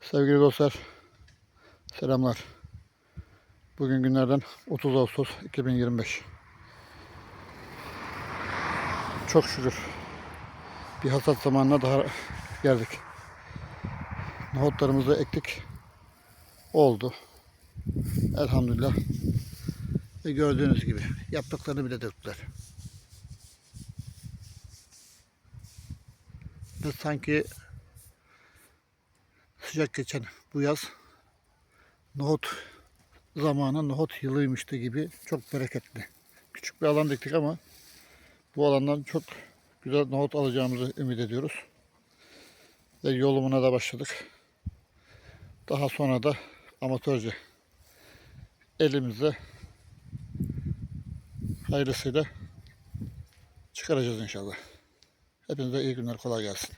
Sevgili dostlar, selamlar. Bugün günlerden 30 Ağustos 2025. Çok şükür bir hasat zamanına daha geldik. Nohutlarımızı ektik. Oldu. Elhamdülillah. Ve gördüğünüz gibi yapraklarını bile döktüler. Ve sanki sıcak geçen bu yaz nohut zamanı nohut yılıymıştı gibi çok bereketli. Küçük bir alan diktik ama bu alandan çok güzel nohut alacağımızı ümit ediyoruz. Ve yolumuna da başladık. Daha sonra da amatörce elimizle hayırlısıyla çıkaracağız inşallah. Hepinize iyi günler, kolay gelsin.